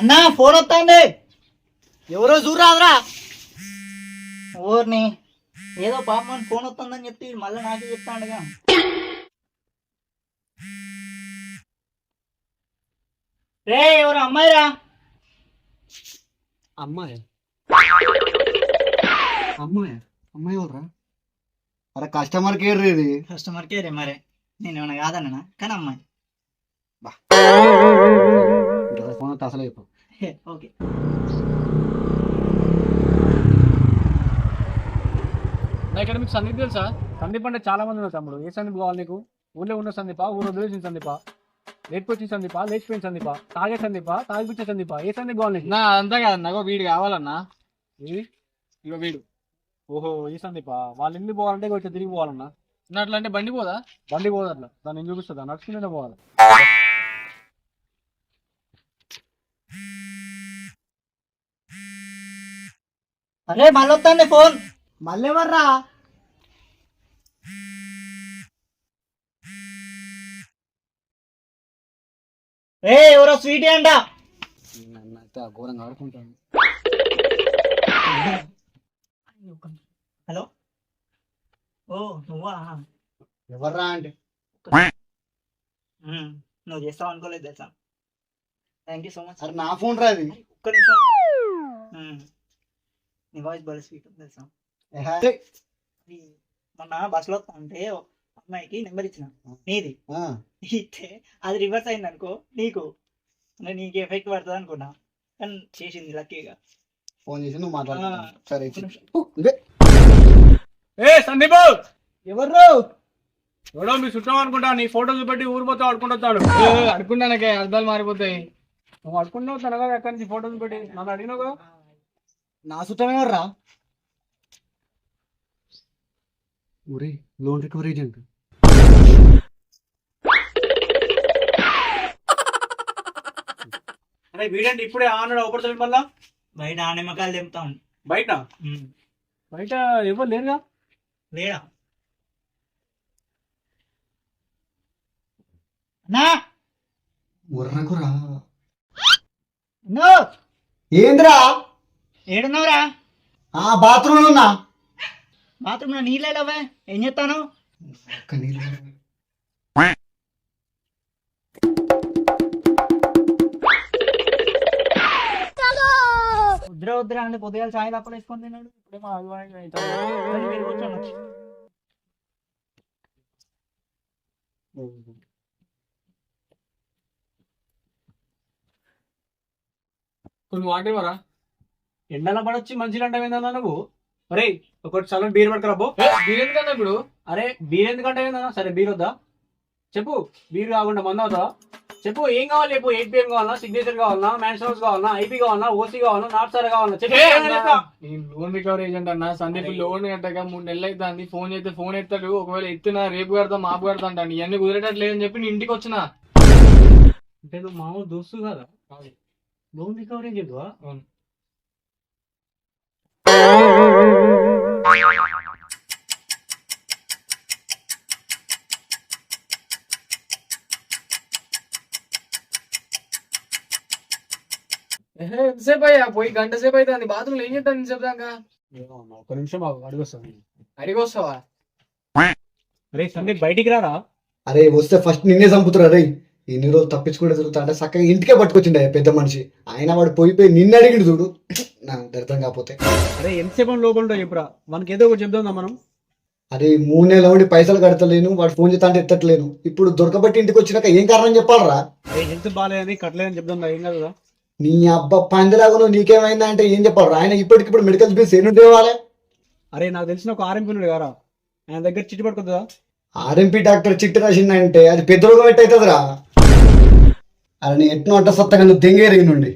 అన్నా ఫోన్ వస్తుంది. ఎవరో చూడరాదురా. ఊరిని ఏదో పాపం ఫోన్ వస్తుందని చెప్పి మళ్ళీ నాకే చెప్తాడుగా. రే ఎవరు అమ్మాయిరా? అమ్మాయి? అమ్మాయి? అమ్మాయి ఎవరా అరే కస్టమర్ కేర్ ఇది. కస్టమర్ కేరే మరే. నేను ఏమైనా కాదన్నా కానీ అమ్మాయి. ఫోన్ వస్తే అసలు చెప్పు. ఓకే నా ఇక్కడ మీకు సందీప్ తెలుసా? సందీప్ అంటే చాలా మంది ఉన్నారు తమ్ముడు. ఏ సందీప్ కావాలి నీకు? ఊళ్ళో ఉన్న సందీప? ఊళ్ళో తెలిసిన సందీప? లేకపోతే సందీప? లేచిపోయిన సందీప? తాగే సందీప? తాగిపించే సందీప? ఏ సందీప్ కావాలి నీకు? నా అదంతా కాదన్నా ఇగో వీడు కావాలన్నా. ఏది? ఇగో వీడు. ఓహో ఈ సందీప? వాళ్ళ ఇల్లు పోవాలంటే కొంచెం తిరిగి పోవాలన్నా. నా అట్లా అంటే బండి పోదా? బండి పోదు అట్లా. దాన్ని చూపిస్తుందా నడుచుకుంటూనే పోవాలి. అరే మళ్ళీ వస్తుంది ఫోన్. మళ్ళీ ఎవర్రా? రే ఎవరో స్వీట్ అంట. ఘోరంగా ఆడుకుంటాను హలో? ఓ నువ్వా? ఎవర్రా అంటే? నువ్వు చేస్తావు అనుకోలేదు తెలుసా? థ్యాంక్ యూ సో మచ్ అరే నా ఫోన్ రా అది ఒక్క నిమిషం. నీ వాయిస్ స్వీట్ తెలుసా? మొన్న బస్సులో వస్తా ఉంటే అమ్మాయికి నెంబర్ ఇచ్చిన. నీది? ఆ, ఇస్తే అది రివర్స్ అయింది అనుకో నీకు. అంటే నీకు ఎఫెక్ట్ పడుతుంది అనుకున్నా. కానీ చేసింది లక్కీగా. ఫోన్ చేసి నువ్వు మాట్లాడు. ఆ. సరే. ఏ సందీప్! ఎవర్రు? ఎవడో మీ చుట్టం అనుకుంటా నీ ఫోటో చూపెట్టి ఊరు పోతే ఆడుకుంటాడు అడుకుంటానకే అర్థాలు మారిపోతాయి. నువ్వు అడుకున్నావు తనగా ఎక్కడి నుంచి ఫోటో చూపెట్టి? నన్ను అడిగినావు నా ఎవర్రా ఊరి లోన్ రికవరీ ఏజెంట్. అరే వీడంటే ఇప్పుడే ఆనాడు ఒకటి మళ్ళా? బయట ఆ నిమ్మకాయలు తెంపుతా ఉంది బయట బయట ఎవరు లేరుగా? లేడా? నా ఉర్రకురా నో ఏంద్రా? ఏడున్నావురా ఆ బాత్రూమ్ ఉన్నా బాత్రూమ్లో నీళ్ళు లేవే ఏం చెప్తాను. వద్దురా వద్దురా అంటే పొద్దుగాల చాయ్ తప్పలు వేసుకొని తిన్నాడు ఇప్పుడేమో అభిమానం అవుతాడు. రండి, మీరు కూర్చోండి. కొన్ని వాటర్ ఎండల పడొచ్చి మంచిగా అంటే ఏందన్నా నువ్వు? అరే ఒకటి చల్లని బీర్ పట్టుకురాబో బీర్ ఎందుకన్నా ఇప్పుడు? అరే బీర్ ఎందుకంటే ఏందన్నా సరే బీర్ వద్దా? చెప్పు బీర్ కాకుండా మంద అవుతా? చెప్పు ఏం కావాలి చెప్పు? ఎయిట్ పిఎం కావాలా సిగ్నేచర్ కావాలా మ్యాన్స్ హౌస్ కావాలా ఐపీ కావాలా ఓసీ కావాలా నాట్ సార్ కావాలా చెప్పు లోన్ రికవరీ ఏజెంట్ అన్న సందీప్ లోన్ కట్టగా మూడు నెలలు అవుతుంది ఫోన్ చేస్తే ఫోన్ ఎత్తాడు ఒకవేళ ఎత్తునా రేపు కడతా మాపు కడతా అంటాను ఇవన్నీ కుదిరేటట్లేదని చెప్పి నేను ఇంటికి వచ్చిన. అంటే నువ్వు మామూలు దోస్తు కదా? లోన్ రికవరీ చెప్తావా అవును. ఎంతసేపు అయ్యా? పోయి గంట సేపు అవుతుంది బాత్రూమ్ ఏం ఏమో అమ్మా, ఒక్క నిమిషం అడుగొస్తాను. అడిగి వస్తావా అరే సందీప్ బయటికి రారా? అరే వస్తే ఫస్ట్ నిన్నే చంపుతురా రే ఎన్ని రోజులు తప్పించుకుంటే తిరుగుతా అంటే చక్కగా ఇంటికే పట్టుకొచ్చిండే పెద్ద మనిషి. ఆయన వాడు పోయిపోయి నిన్ను అడిగిడు చూడు. దరిద్రం కాకపోతే. అరే ఎంతసేపు లోపల చెప్పురా? మనకి ఏదో ఒకటి చెప్దాం మనం? అరే మూడు నెలల ఉండి పైసలు కడతలేను వాడు ఫోన్ చేస్తా అంటే ఎత్తట్లేను. ఇప్పుడు దొరకబట్టి ఇంటికి వచ్చినాక ఏం కారణం చెప్పాలరా? అరే హెల్త్ బాగాలేదని కట్టలేదని చెప్దాం ఏం కదా నీ అబ్బ పందిలాగా నీకేమైందా అంటే ఏం చెప్పాలరా? ఆయన ఇప్పటికిప్పుడు మెడికల్ బిల్స్ ఎన్ని తేవాలి అరే నాకు తెలిసిన ఒక ఆర్ఎంపీ ఉన్నాడు కదా ఆయన దగ్గర చిట్టి పట్టుకుంటుందా ఆర్ఎంపీ డాక్టర్ చిట్టి రాసిందంటే అది పెద్ద రోగం ఎట్టయితుందిరా అరే నీ ఎట్నో అట్ట సత్తగా నువ్వు దెంగేరి నుండి.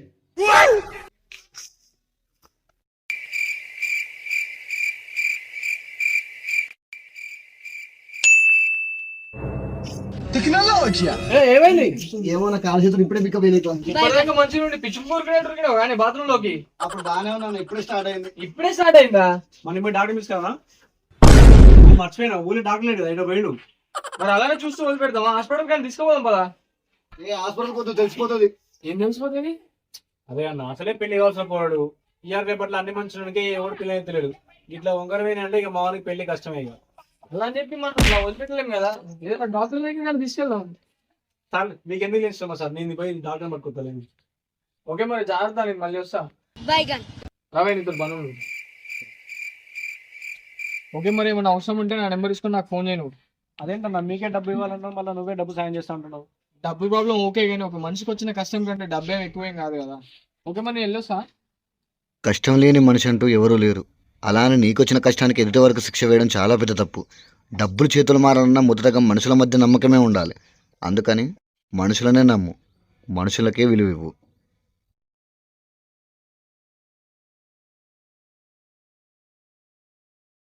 ఏమైంది? ఏమో నా కాలు చేతులు ఇప్పుడే పికప్ ఇప్పటిదాకా మంచిగా ఉండి పిచ్చి పూరుకునేట్టు కానీ బాత్రూమ్లోకి అప్పుడు బాగానే ఉన్నాను ఇప్పుడే స్టార్ట్ అయింది. ఇప్పుడే స్టార్ట్ అయిందా? మనం ఇప్పుడు డాక్టర్ మిస్ కదా? మర్చిపోయినా ఊళ్ళో డాక్టర్ లేదు ఎటో పోయిండు. మరి అలానే చూస్తూ వదిలి పెడతామా హాస్పిటల్ కానీ తీసుకోపోదాం పదా. ఏ హాస్పిటల్ పోతే తెలిసిపోతుంది. ఏం తెలిసిపోతుంది? అదే అన్న అసలే పెళ్ళి కావాల్సిన పోరాడు. ఇయర్ రేపట్లో అన్ని మనుషులకి ఎవరు పెళ్ళి తెలియదు ఇట్లా వంకరవేని అంటే ఇక మావానికి పెళ్ళి కష్టమే ఇక. అలా అని చెప్పి మనం అట్లా వదిలిపెట్టలేం కదా. ఏదైనా డాక్టర్ దగ్గర కానీ తీసుకెళ్దాం. సార్ మీకు ఎందుకు తెలుస్తామా సార్? నేను పోయి డాక్టర్ పట్టుకోలేను ఓకే మరి జాగ్రత్త నేను మళ్ళీ వస్తా. రావే నీతో పనులు ఓకే మరి ఏమైనా అవసరం ఉంటే నా నెంబర్ తీసుకొని నాకు ఫోన్ చేయను. అదేంటన్నా మీకే డబ్బు ఇవ్వాలన్నావు మళ్ళీ నువ్వే డబ్బు సాయం చేస్తా అంటున్నావు. డబ్బు ప్రాబ్లం ఓకే కానీ ఒక మనిషికి వచ్చిన కష్టం కంటే డబ్బేం ఎక్కువేం కాదు కదా. ఓకే మరి నేను వెళ్ళొస్తా. కష్టం లేని మనిషి అంటూ ఎవరూ లేరు. అలానే నీకొచ్చిన కష్టానికి ఎదుటి వరకు శిక్ష వేయడం చాలా పెద్ద తప్పు. డబ్బులు చేతులు మారాలన్నా మొదటగా మనుషుల మధ్య నమ్మకమే ఉండాలి. అందుకని మనుషులనే నమ్ము. మనుషులకే విలువ ఇవ్వు